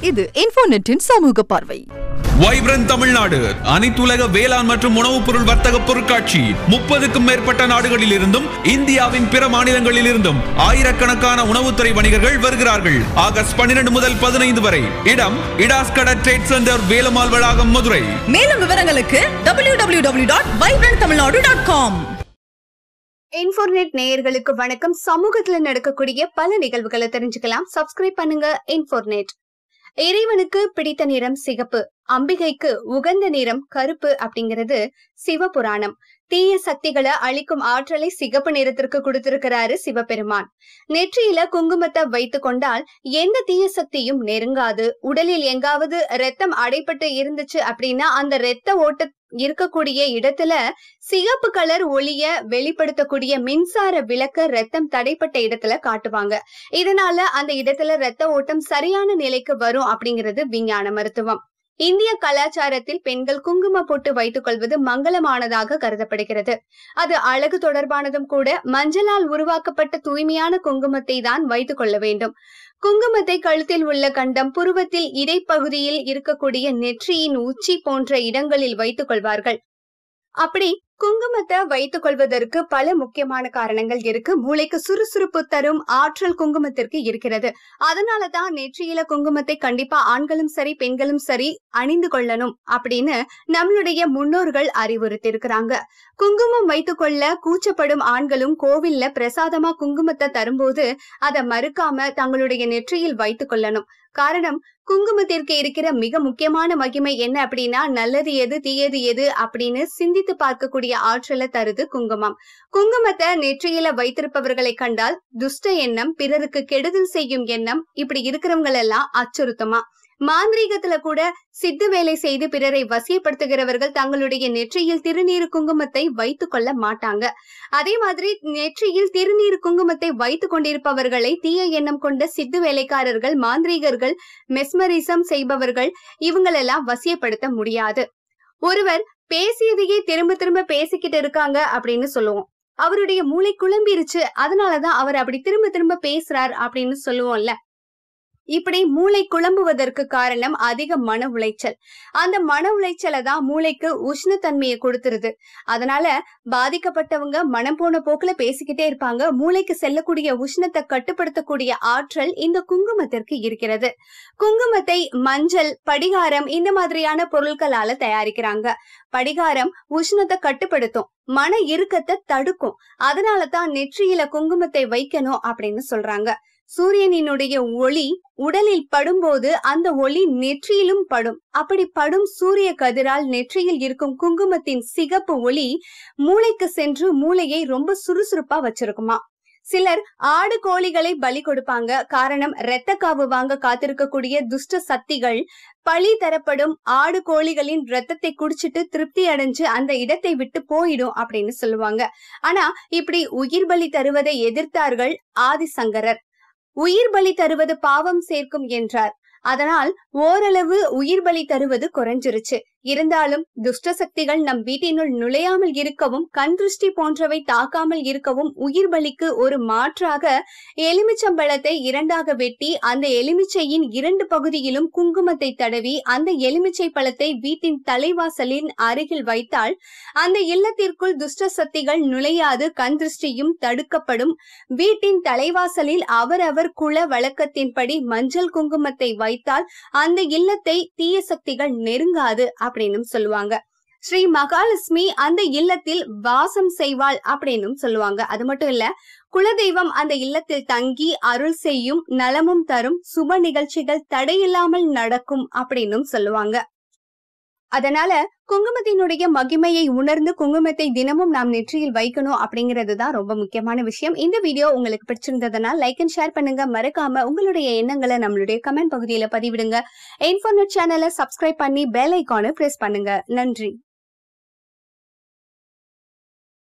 இது இன்ஃபோநெட்டின் சமூக பார்வை. வைப்ரன் தமிழ்நாடு அனைத்துலக வேளாண் மற்றும் உணவுப் பொருள் வர்த்தக பொருட்காட்சி முப்பதுக்கும் மேற்பட்ட நாடுகளில் இருந்தும் இந்தியாவின் பிற மாநிலங்களில் இருந்தும் ஆயிரக்கணக்கான உணவுத்துறை வணிகர்கள் வருகிறார்கள். ஆகஸ்ட் பன்னிரண்டு முதல் பதினைந்து வரை இடம் இடாஸ்கட ட்ரேட் சென்டர் வேலுமால் வளாகம் மதுரை. மேலும் விவரங்களுக்கு www.vibranttamilnadu.com இன்ஃபோர்நெட் நேயர்களுக்கு வணக்கம். சமூகத்துல நடக்கக்கூடிய பல நிகழ்வுகளை தெரிஞ்சுக்கலாம். சப்ஸ்கிரைப் பண்ணுங்க இன்ஃபோர்நெட். இறைவனுக்கு பிடித்த நிறம் சிகப்பு. அம்பிகைக்கு உகந்த நிறம் கருப்பு அப்படிங்கிறது சிவபுராணம். தீய சக்திகளை அழிக்கும் ஆற்றலை சிகப்பு நிறத்திற்கு கொடுத்திருக்கிறாரு சிவபெருமான். நெற்றியில குங்குமத்தை வைத்து கொண்டால் எந்த தீய சக்தியும் நெருங்காது. உடலில் எங்காவது ரத்தம் அடைப்பட்டு இருந்துச்சு அப்படின்னா அந்த ரத்த ஓட்ட இருக்கக்கூடிய இடத்துல சிகப்பு கலர் ஒளிய வெளிப்படுத்தக்கூடிய மின்சார விளக்க ரத்தம் தடைப்பட்ட இடத்துல காட்டுவாங்க. இதனால அந்த இடத்துல ரத்த ஓட்டம் சரியான நிலைக்கு வரும் அப்படிங்கிறது விஞ்ஞான மருத்துவம். இந்திய கலாச்சாரத்தில் பெண்கள் குங்கும பொட்டு வைத்துக் கொள்வது மங்களமானதாக கருதப்படுகிறது. அது அழகு தொடர்பானதும் கூட மஞ்சளால் உருவாக்கப்பட்ட தூய்மையான குங்குமத்தை தான் வைத்துக் கொள்ள வேண்டும். குங்குமத்தை கழுத்தில் உள்ள கண்டம் புருவத்தில் இடைப்பகுதியில் இருக்கக்கூடிய நெற்றியின் உச்சி போன்ற இடங்களில் வைத்துக் கொள்வார்கள். அப்படி குங்குமத்தை வைத்துக் கொள்வதற்கு பல முக்கியமான காரணங்கள் இருக்கு. மூளைக்கு சுறுசுறுப்பு தரும் ஆற்றல் குங்குமத்திற்கு இருக்கிறது. அதனாலதான் நெற்றியில குங்குமத்தை கண்டிப்பா ஆண்களும் சரி பெண்களும் சரி அணிந்து கொள்ளணும் அப்படின்னு நம்மளுடைய முன்னோர்கள் அறிவுறுத்தி இருக்கிறாங்க குங்குமம் வைத்துக் கொள்ள கூச்சப்படும் ஆண்களும் கோவில்ல பிரசாதமா குங்குமத்தை தரும்போது அதை மறுக்காம தங்களுடைய நெற்றியில் வைத்துக் கொள்ளணும். காரணம் குங்குமத்திற்கு இருக்கிற மிக முக்கியமான மகிமை என்ன அப்படின்னா நல்லது எது தீயது எது அப்படின்னு சிந்தித்து பார்க்கக்கூடிய ஆற்றலை தருது குங்குமம். குங்குமத்தை நெற்றியில வைத்திருப்பவர்களை கண்டால் துஷ்ட எண்ணம் பிறருக்கு கெடுதல் செய்யும் எண்ணம் இப்படி இருக்கிறவங்களெல்லாம் அச்சுறுத்தமா? மாந்திரீகத்துல கூட சித்து வேலை செய்து பிறரை வசியப்படுத்துகிறவர்கள் தங்களுடைய நெற்றியில் திருநீர் குங்குமத்தை வைத்துக் கொள்ள மாட்டாங்க. அதே மாதிரி நெற்றியில் திருநீர் குங்குமத்தை வைத்துக் கொண்டிருப்பவர்களை தீய எண்ணம் கொண்ட சித்து வேலைக்காரர்கள் மாந்திரீகர்கள் மெஸ்மரிசம் செய்பவர்கள் இவங்களெல்லாம் வசியப்படுத்த முடியாது. ஒருவர் பேசியதையே திரும்ப திரும்ப பேசிக்கிட்டு இருக்காங்க அப்படின்னு சொல்லுவோம். அவருடைய மூளை குழம்பிருச்சு அதனாலதான் அவர் அப்படி திரும்ப திரும்ப பேசுறார் அப்படின்னு சொல்லுவோம்ல. இப்படி மூளை குழம்புவதற்கு காரணம் அதிக மன உளைச்சல். அந்த மன உளைச்சலை தான் மூளைக்கு உஷ்ணத்தன்மையை கொடுத்துருது. அதனால பாதிக்கப்பட்டவங்க மனம் போன போக்குல பேசிக்கிட்டே இருப்பாங்க. மூளைக்கு செல்லக்கூடிய உஷ்ணத்தை கட்டுப்படுத்தக்கூடிய ஆற்றல் இந்த குங்குமத்திற்கு இருக்கிறது. குங்குமத்தை மஞ்சள் படிகாரம் இந்த மாதிரியான பொருட்களால தயாரிக்கிறாங்க. படிகாரம் உஷ்ணத்தை கட்டுப்படுத்தும் மன இறுக்கத்தை தடுக்கும். அதனால தான் நெற்றியில குங்குமத்தை வைக்கணும் அப்படின்னு சொல்றாங்க. சூரியனினுடைய ஒளி உடலில் படும்போது அந்த ஒளி நெற்றியிலும் படும். அப்படி படும் சூரிய கதிரால் நெற்றியில் இருக்கும் குங்குமத்தின் சிகப்பு ஒளி மூளைக்கு சென்று மூளையை ரொம்ப சுறுசுறுப்பா வச்சிருக்குமா. சிலர் ஆடு கோழிகளை பலி கொடுப்பாங்க. காரணம் இரத்த காவு வாங்க காத்திருக்கக்கூடிய துஷ்ட சக்திகள் பழி தரப்படும் ஆடு கோழிகளின் ரத்தத்தை குடிச்சிட்டு திருப்தி அடைஞ்சு அந்த இடத்தை விட்டு போயிடும் அப்படின்னு சொல்லுவாங்க. ஆனா இப்படி உயிர் பலி தருவதை எதிர்த்தார்கள் ஆதிசங்கரர். உயிர் பலி தருவது பாவம் சேர்க்கும் என்றார். அதனால் ஓரளவு உயிர் பலி தருவது குறைஞ்சிருச்சு. இருந்தாலும் துஷ்ட சக்திகள் நம் வீட்டினுள் நுழையாமல் இருக்கவும் கண் திருஷ்டி போன்றவை தாக்காமல் இருக்கவும் உயிர் பலிக்கு ஒரு மாற்றாக எலுமிச்சம்பழத்தை இரண்டாக வெட்டி அந்த எலுமிச்சையின் இரண்டு பகுதியிலும் குங்குமத்தை தடவி அந்த எலுமிச்சை பழத்தை வீட்டின் தலைவாசலின் அருகில் வைத்தால் அந்த இல்லத்திற்குள் துஷ்ட சக்திகள் நுழையாது கண் திருஷ்டியும் தடுக்கப்படும். வீட்டின் தலைவாசலில் அவரவர் குல வழக்கத்தின்படி மஞ்சள் குங்குமத்தை வைத்தால் அந்த இல்லத்தை தீய சக்திகள் நெருங்காது. அப்படின்னு சொல்லுவாங்க. ஸ்ரீ மகாலட்சுமி அந்த இல்லத்தில் வாசம் செய்வாள் அப்படின்னு சொல்லுவாங்க. அது மட்டும் இல்ல குலதெய்வம் அந்த இல்லத்தில் தங்கி அருள் செய்யும் நலமும் தரும் சுப நிகழ்ச்சிகள் தடையில்லாமல் நடக்கும் அப்படின்னு சொல்லுவாங்க. அதனால குங்குமத்தினுடைய மகிமையை உணர்ந்து குங்குமத்தை தினமும் நாம் நெற்றியில் வைக்கணும் அப்படிங்கிறது தான் ரொம்ப முக்கியமான விஷயம். இந்த வீடியோ உங்களுக்கு பிடிச்சிருந்ததுனால் லைக் அண்ட் ஷேர் பண்ணுங்க. மறக்காம உங்களுடைய எண்ணங்களை நம்மளுடைய கமெண்ட் பகுதியில பதிவிடுங்க. இன்ஃபோர்நெட் சேனலை சப்ஸ்கிரைப் பண்ணி பெல் ஐக்கானை பிரஸ் பண்ணுங்க. நன்றி.